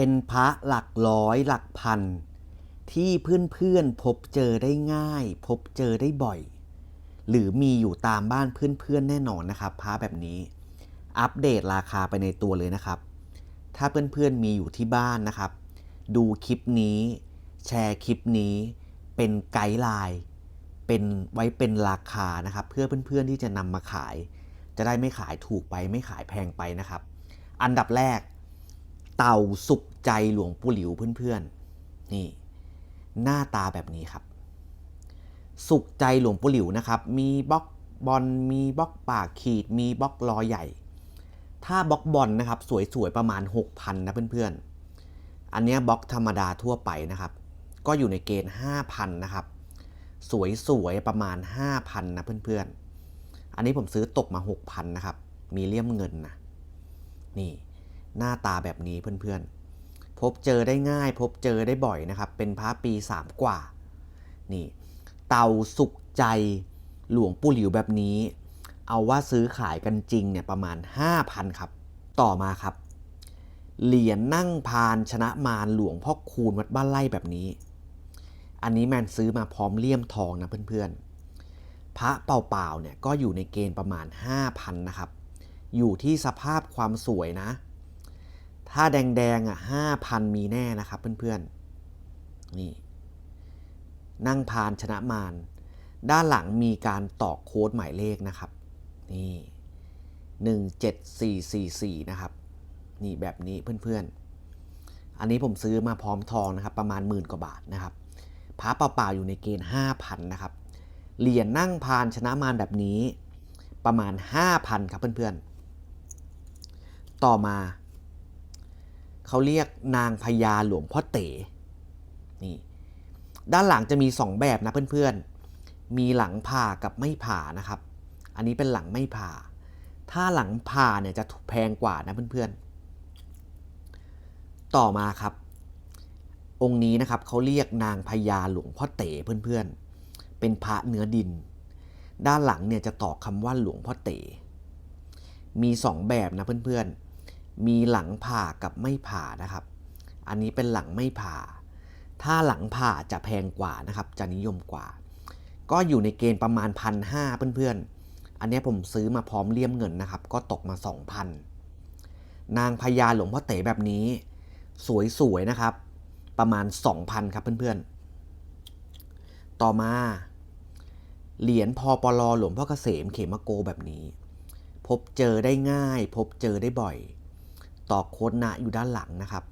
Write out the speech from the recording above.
เป็นพระหลักร้อยหลักพัน ที่เพื่อนๆพบเจอได้ง่าย พบเจอได้บ่อย หรือมีอยู่ตามบ้านเพื่อนๆแน่นอนนะครับพระแบบนี้ อัปเดตราคาไปในตัวเลยนะครับ ถ้าเพื่อนๆมีอยู่ที่บ้านนะครับ ดูคลิปนี้แชร์คลิปนี้เป็นไกด์ไลน์เป็นไว้เป็นราคานะครับ เพื่อเพื่อนๆที่จะนำมาขาย จะได้ไม่ขายถูกไปไม่ขายแพงไปนะครับ อันดับแรก เต่าสุข ใจหลวงปู่หลิวเพื่อนๆ นี่ หน้าตาแบบนี้ครับ สุขใจหลวงปู่หลิวนะครับ มีบล็อกบอลมีบล็อกปากขีด มีบล็อกลอใหญ่ ถ้าบล็อกบอลนะครับ สวยๆ ประมาณ 6,000 นะเพื่อนๆ อันนี้บล็อกธรรมดาทั่วไปนะครับ ก็อยู่ในเกณฑ์ 5,000 นะครับ สวยๆ ประมาณ 5,000 นะเพื่อนๆ อันนี้ผมซื้อตกมา 6,000 นะครับ มีเลี่ยมเงินนะ นี่หน้าตาแบบนี้เพื่อนๆ พบเจอได้ง่าย พบเจอได้บ่อยนะครับ เป็นพระปี 3 กว่า นี่ เต่าสุขใจหลวงปู่หลิวแบบนี้ เอาว่าซื้อขายกันจริงเนี่ยประมาณ 5,000 ครับ ต่อมาครับ เหรียญนั่งพานชนะมารหลวงพ่อคูณวัดบ้านไร่แบบนี้ อันนี้แมนซื้อมาพร้อมเลี่ยมทองนะเพื่อนๆ พระเปล่าๆเนี่ยก็อยู่ในเกณฑ์ประมาณ 5,000 นะครับ อยู่ที่สภาพความสวยนะ ถ้าแดงๆอะ5,000มีแน่นะครับเพื่อนๆ นี่ นั่งพานชนะมารด้านหลังมีการตอกโค้ดหมายเลขนะครับ นี่17444นะครับ นี่แบบนี้เพื่อนๆ อันนี้ผมซื้อมาพร้อมทองนะครับ ประมาณหมื่นกว่าบาทนะครับพระเปล่าๆอยู่ในเกณฑ์5,000นะครับ เหรียญนั่งพานชนะมารแบบนี้ ประมาณ5,000ครับเพื่อนๆ ต่อมา เขาเรียกนางพญาหลวงพ่อเต๋นี่ด้านหลังจะมี 2 แบบนะเพื่อนๆ มีหลังผ่ากับไม่ผ่านะครับ อันนี้เป็นหลังไม่ผ่า ถ้าหลังผ่าเนี่ยจะถูกแพงกว่านะเพื่อนๆ ต่อมาครับ องค์นี้นะครับเขาเรียกนางพญาหลวงพ่อเต๋เพื่อนๆ เป็นพระเนื้อดิน ด้านหลังเนี่ยจะตอกคำว่าหลวงพ่อเต๋มี 2 แบบนะเพื่อนๆ มีหลังผ่ากับไม่ผ่านะครับ อันนี้เป็นหลังไม่ผ่า ถ้าหลังผ่าจะแพงกว่านะครับ จะนิยมกว่า ก็อยู่ในเกณฑ์ประมาณพันห้าเพื่อนๆ อันนี้ผมซื้อมาพร้อมเลี่ยมเงินนะครับ ก็ตกมา 2,000 นางพญาหลวงพ่อเต๋แบบนี้ สวยๆนะครับ ประมาณ 2,000 ครับเพื่อนๆ ต่อมาเหรียญพอปลอหลวงพ่อเกษมเขมโกแบบนี้ พบเจอได้ง่าย พบเจอได้บ่อย ต่อโคดนะอยู่ด้านหลังนะครับ